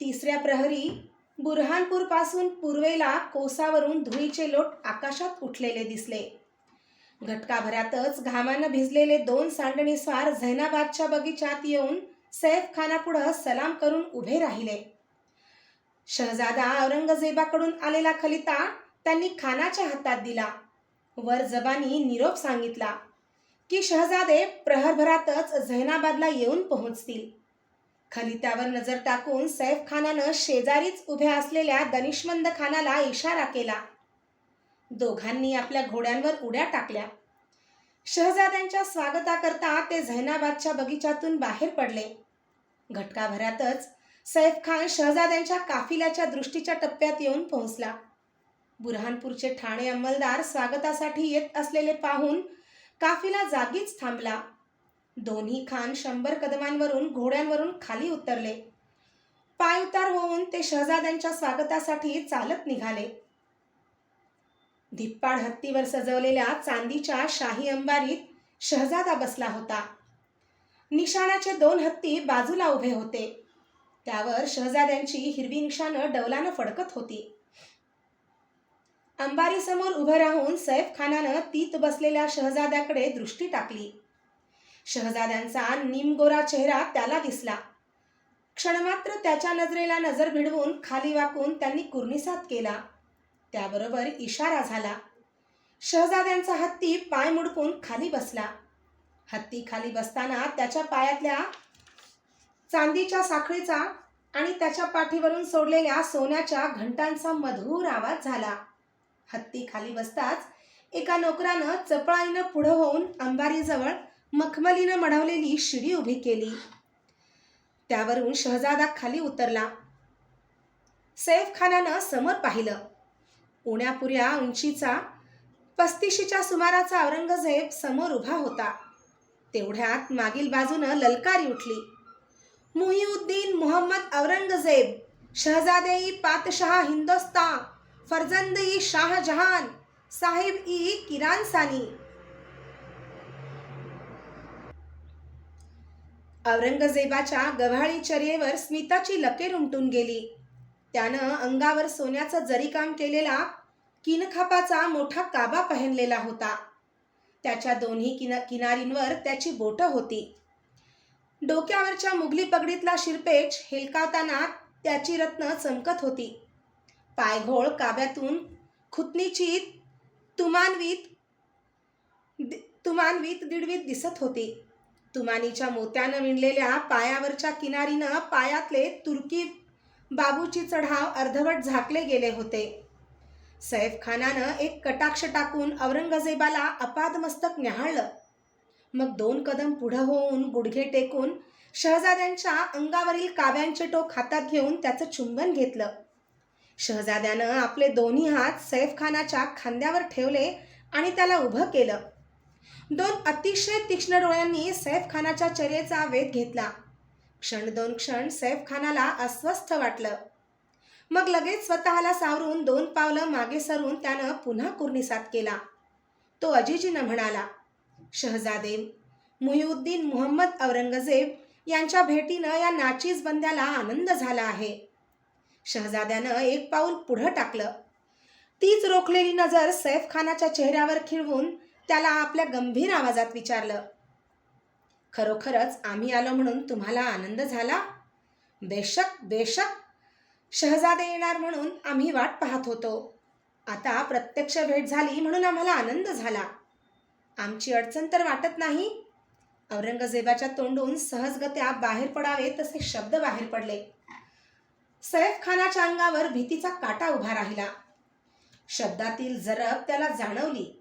तिसऱ्या प्रहरी बुरहानपूरपासून पूर्वेला कोसावरून धुळीचे लोट आकाशात उठलेले दिसले. घटकाभरातच घामानं भिजलेले दोन सांडणीस्वार झैनाबादच्या बगीचात येऊन सैफ खानापुढं सलाम करून उभे राहिले. शहजादा औरंगजेबाकडून आलेला खलिता त्यांनी खानाच्या हातात दिला. वर जबानी निरोप सांगितला की शहजादे प्रहरभरातच झैनाबादला येऊन पोहोचतील. खलित्यावर नजर टाकून सैफ खानानं शेजारीच उभ्या असलेल्या दनिशमंद खानाला इशारा केला. दोघांनी आपल्या घोड्यांवर उड्या टाकल्या. शहजाद्यांच्या स्वागताकरता ते झैनाबादच्या बगीचातून बाहेर पडले. घटकाभरातच सैफ खान शहजाद्यांच्या काफिल्याच्या दृष्टीच्या टप्प्यात येऊन पोहोचला. बुरहानपूरचे ठाणे अंमलदार स्वागतासाठी येत असलेले पाहून काफिला जागीच थांबला. दोन्ही खान शंभर कदमांवरून घोड्यांवरून खाली उतरले. पाय उतार होऊन ते शहजाद्यांच्या स्वागतासाठी चालत निघाले. धिप्पाड हत्तीवर सजवलेल्या चांदीच्या शाही अंबारीत शहजादा बसला होता. निशाणाचे दोन हत्ती बाजूला उभे होते. त्यावर शहजाद्यांची हिरवी निशाणं डवलानं फडकत होती. अंबारीसमोर उभं राहून सैफ खानानं तीत बसलेल्या शहजाद्याकडे दृष्टी टाकली. शहजाद्यांचा निमगोरा चेहरा त्याला दिसला. क्षणमात्र त्याच्या नजरेला नजर भिडवून खाली वाकून त्यांनी कुर्निसात केला. त्याबरोबर इशारा झाला. शहजाद्यांचा हत्ती पाय मुडकून खाली बसला. हत्ती खाली बसताना त्याच्या पायातल्या चांदीच्या साखळीचा आणि त्याच्या पाठीवरून सोडलेल्या सोन्याच्या घंटांचा मधुर आवाज झाला. हत्ती खाली बसताच एका नोकरानं चपळाईनं पुढं होऊन अंबारीजवळ मखमलीनं मढवलेली शिडी उभी केली. त्यावरून शहजादा खाली उतरला. सैफ खानानं समोर पाहिलं. उण्यापुऱ्या उंचीचा पस्तीशीच्या सुमाराचा औरंगजेब समोर उभा होता. तेवढ्यात मागील बाजूनं ललकारी उठली. मुहिउद्दीन मोहम्मद औरंगजेब शहजादे पातशहा हिंदोस्ता फरजंद ई शाहजहान साहिब ई किरानसानी औरंगजेबाच्या गव्हाळी चर्येवर स्मिताची लकेर उमटून गेली. त्यानं अंगावर सोन्याचं जरीकाम केलेला किनखापाचा मोठा काबा पहनलेला होता. त्याच्या दोन्ही किन किनारींवर त्याची बोटं होती. डोक्यावरच्या मुघली पगडीतला शिरपेच हेलकावताना त्याची रत्न चमकत होती. पायघोळ काब्यातून खुतनीची तुमानवीत दि- तुमानवीत दिडवीत दिसत होती. तुमानीच्या मोत्यानं विणलेल्या पायावरच्या किनारीनं पायातले तुर्की बाबूची चढाव अर्धवट झाकले गेले होते. सैफ खानानं एक कटाक्ष टाकून औरंगजेबाला अपादमस्तक न्याहाळलं. मग दोन कदम पुढं होऊन गुडघे टेकून शहजाद्यांच्या अंगावरील काव्यांचे टोक हातात घेऊन त्याचं चुंबन घेतलं. शहजाद्यानं आपले दोन्ही हात सैफ खानाच्या खांद्यावर ठेवले आणि त्याला उभं केलं. दोन अतिशय तीक्ष्ण डोळ्यांनी सैफ खानाच्या चर्येचा वेध घेतला. क्षण दोन क्षण सैफ खानाला अस्वस्थ वाटलं. मग लगेच स्वतःला सावरून दोन पावलं मागे सरून त्यानं पुन्हा कुर्निसात केला. तो अजिजीनं म्हणाला शहजादे मुहिउद्दीन मुहम्मद औरंगजेब यांच्या भेटीनं या नाचीज बंद्याला आनंद झाला आहे. शहजाद्यानं एक पाऊल पुढं टाकलं. तीच रोखलेली नजर सैफ खानाच्या चेहऱ्यावर खिळवून त्याला आपल्या गंभीर आवाजात विचारलं खरोखरच आम्ही आलो म्हणून तुम्हाला आनंद झाला? बेशक बेशक. शहजादे येणार म्हणून आम्ही वाट पाहत होतो. आता प्रत्यक्ष भेट झाली म्हणून आम्हाला आनंद झाला. आमची अडचण तर वाटत नाही. औरंगजेबाच्या तोंडून सहजगत्या बाहेर पडावे तसे शब्द बाहेर पडले. सैफ खानाच्या अंगावर भीतीचा काटा उभा राहिला. शब्दातील जरब त्याला जाणवली.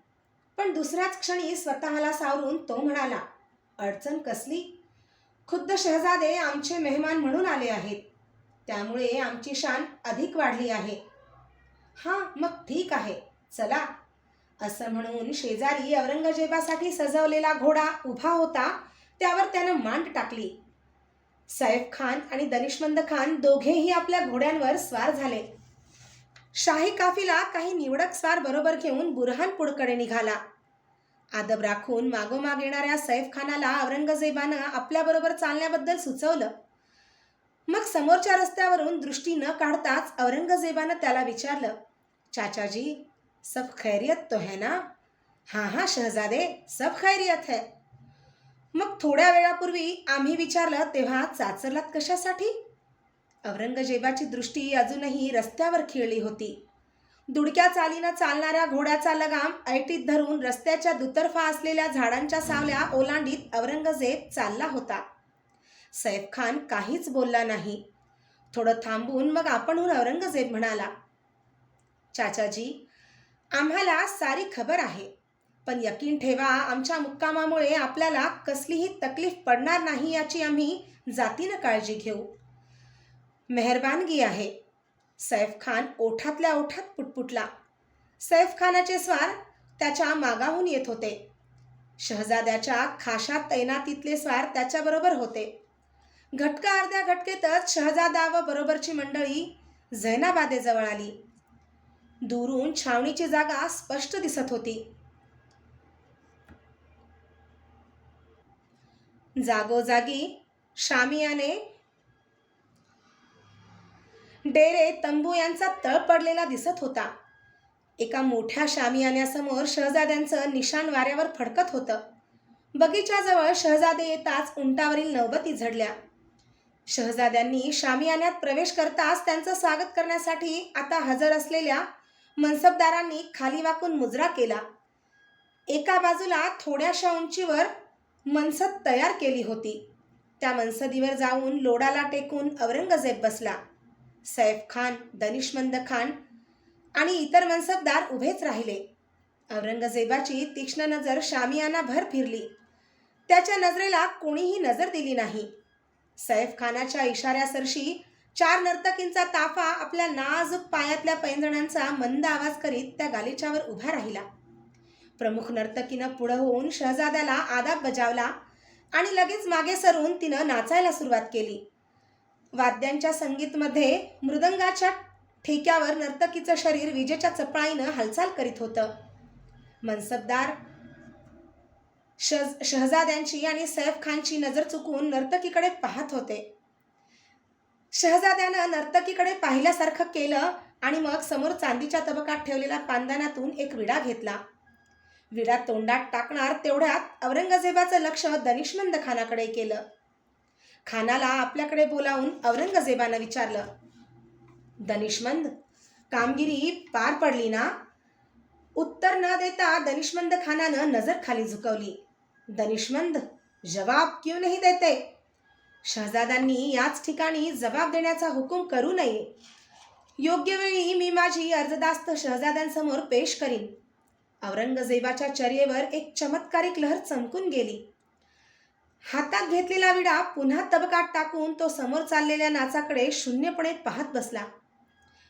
पण दुसऱ्याच क्षणी स्वतःला सावरून तो म्हणाला अडचण कसली? खुद्द शहजादे आमचे मेहमान म्हणून आले आहेत. त्यामुळे आमची शान अधिक वाढली आहे. हां मग ठीक आहे. चला. असं म्हणून शेजारी औरंगजेबासाठी सजवलेला घोडा उभा होता त्यावर त्यानं मांड टाकली. सैफ खान आणि दनिशमंद खान दोघेही आपल्या घोड्यांवर स्वार झाले. शाही काफिला काही निवडक स्वार बरोबर घेऊन बुरहानपूरकडे निघाला. आदब राखून मागोमाग येणाऱ्या सैफ खानाला औरंगजेबानं आपल्याबरोबर चालण्याबद्दल सुचवलं. मग समोरच्या रस्त्यावरून दृष्टी न काढताच औरंगजेबानं त्याला विचारलं चाचाजी सब खैरियत तो है ना? हां हां शहजादे सब खैरियत है. मग थोड्या वेळापूर्वी आम्ही विचारलं तेव्हा चाचरलात कशासाठी? औरंगजेबाची दृष्टी अजूनही रस्त्यावर खिळली होती. दुडक्या चालीनं चालणाऱ्या घोड्याचा लगाम ऐटीत धरून रस्त्याच्या दुतर्फा असलेल्या झाडांच्या सावल्या ओलांडीत औरंगजेब चालला होता. सैफ खान काहीच बोलला नाही. थोडं थांबून मग आपणहून औरंगजेब म्हणाला चाचाजी आम्हाला सारी खबर आहे पण यकीन ठेवा आमच्या मुक्कामामुळे आपल्याला कसलीही तकलीफ पडणार नाही याची आम्ही जातीनं काळजी घेऊ. मेहरबानगी आहे. सैफ खान ओठातल्या ओठात पुटपुटला. सैफ खानाचे स्वार त्याच्या मागाहून येत होते. शहजाद्याच्या खाशात तैनातीतले स्वार त्याच्याबरोबर होते. घटका अर्ध्या घटकेतच शहजादा व बरोबरची मंडळी झैनाबादेजवळ आली. दुरून छावणीची जागा स्पष्ट दिसत होती. जागोजागी शामियाने डेरे तंबू यांचा तळ पडलेला दिसत होता. एका मोठ्या शामियान्यासमोर शहजाद्यांचं निशाण वाऱ्यावर फडकत होतं. बगीच्याजवळ शहजादे येताच उंटावरील नौबती झडल्या. शहजाद्यांनी शामियान्यात प्रवेश करताच त्यांचं स्वागत करण्यासाठी आता हजर असलेल्या मनसबदारांनी खाली वाकून मुजरा केला. एका बाजूला थोड्याशा उंचीवर मनसद तयार केली होती. त्या मनसदीवर जाऊन लोडाला टेकून औरंगजेब बसला. सैफ खान दनिशमंद खान आणि इतर मनसबदार उभेच राहिले. औरंगजेबाची तीक्ष्ण नजर शामियाना भर फिरली. त्याच्या नजरेला कोणीही नजर दिली नाही. सैफ खानाच्या इशाऱ्यासरशी चार नर्तकींचा ताफा आपल्या नाजूक पायातल्या पैंजणांचा मंद आवाज करीत त्या गालिच्यावर उभा राहिला. प्रमुख नर्तकीनं पुढं होऊन शहजाद्याला आदाब बजावला आणि लगेच मागे सरून तिनं नाचायला सुरुवात केली. वाद्यांच्या संगीतमध्ये मृदंगाच्या ठेक्यावर नर्तकीचं शरीर विजेच्या चपळाईनं हालचाल करीत होतं. मनसबदार शह शहजाद्यांची आणि सैफ खानची नजर चुकून नर्तकीकडे पाहत होते. शहजाद्यानं नर्तकीकडे पाहिल्यासारखं केलं आणि मग समोर चांदीच्या तबकात ठेवलेल्या पांदानातून एक विडा घेतला. विडा तोंडात टाकणार तेवढ्यात औरंगजेबाचं लक्ष दनिशमंद खानाकडे केलं खानाला आपल्याकडे बोलावून औरंगजेबानं विचारलं दनिशमंद कामगिरी पार पडली ना? उत्तर न देता दनिशमंद खानानं नजर खाली झुकवली. दनिशमंद जवाब क्यों नाही देते? शहजादांनी याच ठिकाणी जबाब देण्याचा हुकूम करू नये. योग्य वेळी मी माझी अर्जदास्त शहजाद्यांसमोर पेश करीन. औरंगजेबाच्या चर्येवर एक चमत्कारिक लहर चमकून गेली. हातात घेतलेला विडा पुन्हा तबकात टाकून तो समोर चाललेल्या नाचाकडे शून्यपणे पाहत बसला.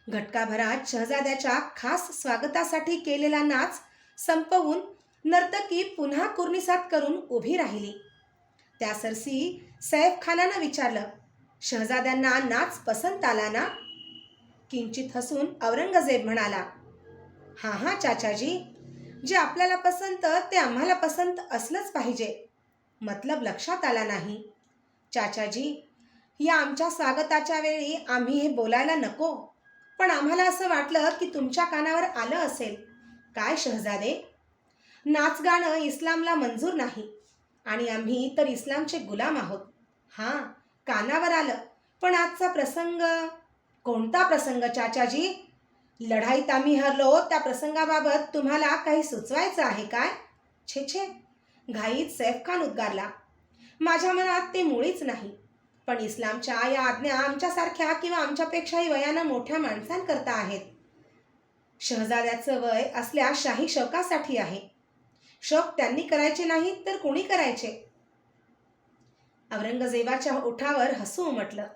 घटकाभरात शहजाद्याच्या खास स्वागतासाठी केलेला नाच संपवून नर्तकी पुन्हा कुर्निसात करून उभी राहिली. त्या सरसी सैफ खानानं विचारलं शहजाद्यांना नाच पसंत आला ना? किंचित हसून औरंगजेब म्हणाला हां हां चाचाजी जे आपल्याला पसंत ते आम्हाला पसंत असलंच पाहिजे. मतलब लक्षात आला नाही. चाचाजी या आमच्या स्वागताच्या वेळी आम्ही हे बोलायला नको. पण आम्हाला असं वाटलं की तुमच्या कानावर आलं असेल. काय शहजादे? नाच गाणं इस्लामला मंजूर नाही. आणि आम्ही तर इस्लामचे गुलाम आहोत. हां कानावर आलं. पण आजचा प्रसंग? कोणता प्रसंग चाचाजी? लढाईत आम्ही हरलो त्या प्रसंगाबाबत तुम्हाला काही सुचवायचं आहे काय? छे छे. घाईत सैफ खान उद्गारला. माझ्या मनात ते मुळीच नाही. पण इस्लामच्या या आज्ञा आमच्यासारख्या किंवा आमच्यापेक्षाही वयानं मोठ्या माणसांकरता आहेत. शहजाद्याचं वय असल्या शाही शकासाठी आहे. शक त्यांनी करायचे नाही तर कोणी करायचे? औरंगजेबाच्या ओठावर हसू उमटलं.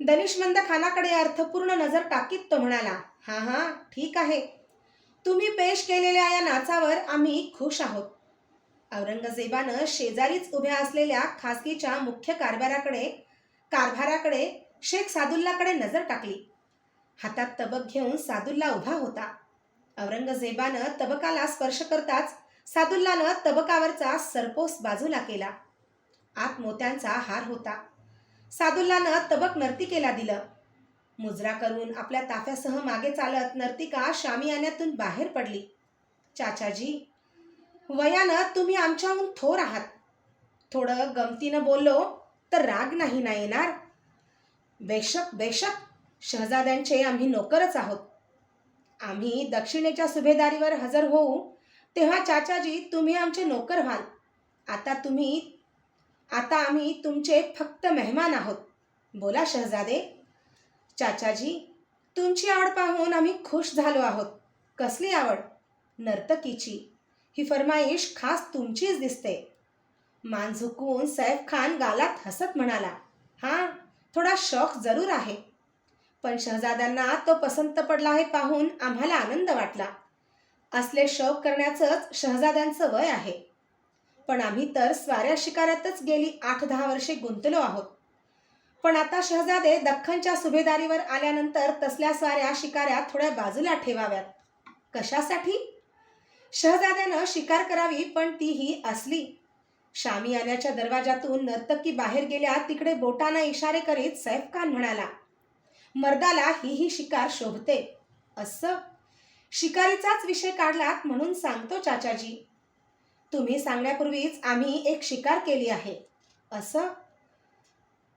दनिशमंद खानाकडे अर्थपूर्ण नजर टाकीत तो म्हणाला हा हा ठीक आहे. तुम्ही पेश केलेल्या या नाचावर आम्ही खुश आहोत. औरंगजेबानं शेजारीच उभ्या असलेल्या खासगीच्या मुख्य कारभाराकडे कारभाराकडे शेख सादुल्लाकडे नजर टाकली. हातात तबक घेऊन सादुल्ला उभा होता. औरंगजेबानं तबकाला स्पर्श करताच सादुल्लानं तबकावरचा सरपोस बाजूला केला. आत मोत्यांचा हार होता. सादुल्लानं तबक नर्तिकेला दिलं. मुजरा करून आपल्या ताफ्यासह मागे चालत नर्तिका शामियान्यातून बाहेर पडली. चाचाजी वयानं तुम्ही आमच्याहून थोर आहात. थोडं गमतीनं बोललो तर राग नाही ना येणार? बेशक बेशक. शहजाद्यांचे आम्ही नोकरच आहोत. आम्ही दक्षिणेच्या सुभेदारीवर हजर होऊ तेव्हा चाचाजी तुम्ही आमचे नोकर व्हाल. आता तुम्ही आता आम्ही तुमचे फक्त मेहमान आहोत. बोला शहजादे. चाचाजी तुमची आवड पाहून आम्ही खुश झालो आहोत. कसली आवड? नर्तकीची. ही फरमाईश खास तुमचीच दिसते. मान झुकून सैफ खान गालात हसत म्हणाला हां थोडा शौक जरूर आहे. पण शहजाद्यांना तो पसंत पडला हे पाहून आम्हाला आनंद वाटला. असले शौक करण्याचंच शहजाद्यांचं वय आहे. पण आम्ही तर स्वाऱ्या शिकाऱ्यातच गेली आठ दहा वर्षे गुंतलो आहोत. पण आता शहजादे दख्खनच्या सुभेदारीवर आल्यानंतर तसल्या स्वाऱ्या शिकाऱ्या थोड्या बाजूला ठेवाव्यात. कशासाठी? शहजाद्यानं शिकार करावी पण तीही असली. शामियान्याच्या दरवाजातून नर्तकी बाहेर गेल्या तिकडे बोटानं इशारे करीत सैफ खान म्हणाला मर्दाला ही ही शिकार शोभते. असं? शिकारीचाच विषय काढलात म्हणून सांगतो चाचाजी. तुम्ही सांगण्यापूर्वीच आम्ही एक शिकार केली आहे. असं?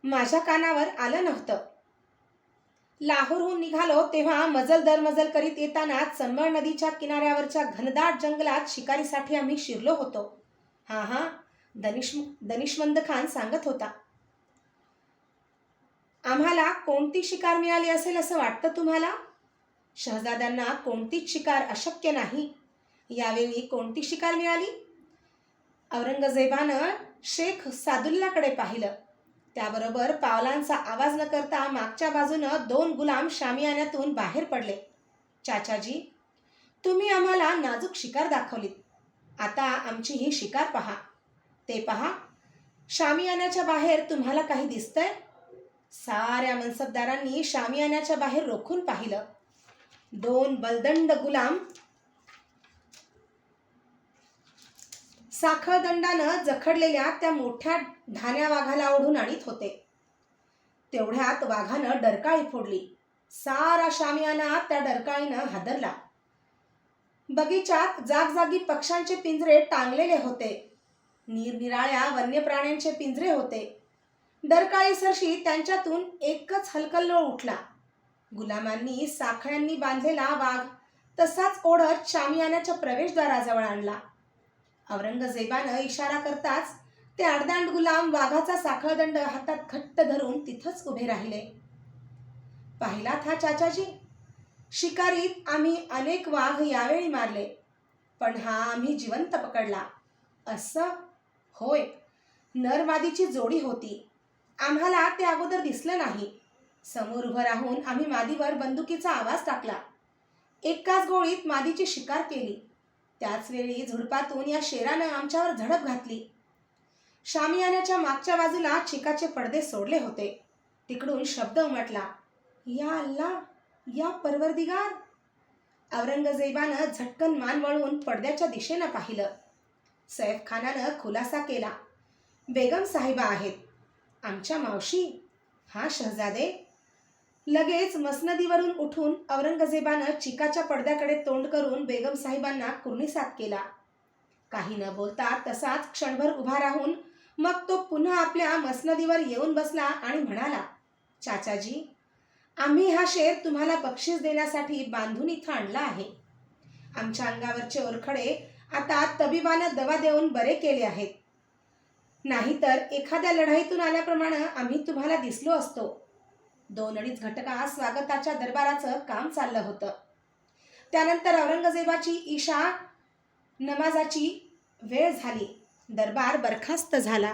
माझ्या कानावर आलं नव्हतं. लाहोरहून निघालो तेव्हा मजल दर मजल करीत येताना चंबळ नदीच्या किनाऱ्यावरच्या घनदाट जंगलात शिकारीसाठी आम्ही शिरलो होतो. हां हां दनिश दनिशमंद खान सांगत होता. आम्हाला कोणती शिकार मिळाली असेल असं वाटतं तुम्हाला? शहजाद्यांना कोणतीच शिकार अशक्य नाही. यावेळी कोणती शिकार मिळाली? औरंगजेबानं शेख सादुल्लाकडे पाहिलं. त्याबरोबर पावलांचा आवाज न करता मागच्या बाजूनं दोन गुलाम शामियान्यातून बाहेर पडले. चाचाजी तुम्ही आम्हाला नाजूक शिकार दाखवलीत. आता आमची ही शिकार पहा. ते पहा शामियान्याच्या बाहेर तुम्हाला काही दिसतंय? साऱ्या मनसबदारांनी शामियान्याच्या बाहेर रोखून पाहिलं. दोन बलदंड गुलाम साखळदंडानं जखडलेल्या त्या मोठ्या ढाण्या वाघाला ओढून आणीत होते. तेवढ्यात वाघानं डरकाळी फोडली. सारा शामियाना त्या डरकाळीनं हादरला. बगीचात जागजागी पक्ष्यांचे पिंजरे टांगलेले होते. निरनिराळ्या वन्य प्राण्यांचे पिंजरे होते. डरकाळी सरशी त्यांच्यातून एकच हलकल्लोळ उठला. गुलामांनी साखळ्यांनी बांधलेला वाघ तसाच ओढत शामियानाच्या प्रवेशद्वाराजवळ आणला. औरंगजेबानं इशारा करताच ते आडदांड गुलाम वाघाचा साखळदंड हातात घट्ट धरून तिथंच उभे राहिले. पाहिलात हा चाचाजी शिकारीत आम्ही अनेक वाघ यावेळी मारले पण हा आम्ही जिवंत पकडला. असं? होय. नरमादीची जोडी होती. आम्हाला ते अगोदर दिसलं नाही. समोर उभं राहून आम्ही मादीवर बंदुकीचा आवाज टाकला. एकाच गोळीत मादीची शिकार केली. त्याच वेळी झुडपातून या शेरानं आमच्यावर झडप घातली. शामियानाच्या मागच्या बाजूला चिकाचे पडदे सोडले होते. तिकडून शब्द उमटला या अल्ला या परवरदिगार. औरंगजेबानं झटकन मान वळून पडद्याच्या दिशेनं पाहिलं. सैफ खानानं खुलासा केला बेगम साहेबा आहेत आमच्या मावशी हा शहजादे लगेच मसनदीवरून उठून औरंगजेबानं चिकाच्या पडद्याकडे तोंड करून बेगम साहेबांना कुर्निसात केला. काही न बोलता तसाच क्षणभर उभा राहून मग तो पुन्हा आपल्या मसनदीवर येऊन बसला आणि म्हणाला चाचाजी आम्ही हा शेर तुम्हाला बक्षीस देण्यासाठी बांधून इथं आणला आहे. आमच्या अंगावरचे ओरखडे आता तबिबानं दवा देऊन बरे केले आहेत. नाहीतर एखाद्या लढाईतून आल्याप्रमाणे आम्ही तुम्हाला दिसलो असतो. दोन अडीच घटका स्वागताच्या दरबाराचं काम चाललं होतं. त्यानंतर औरंगजेबाची ईशा नमाजाची वेळ झाली. दरबार बरखास्त झाला.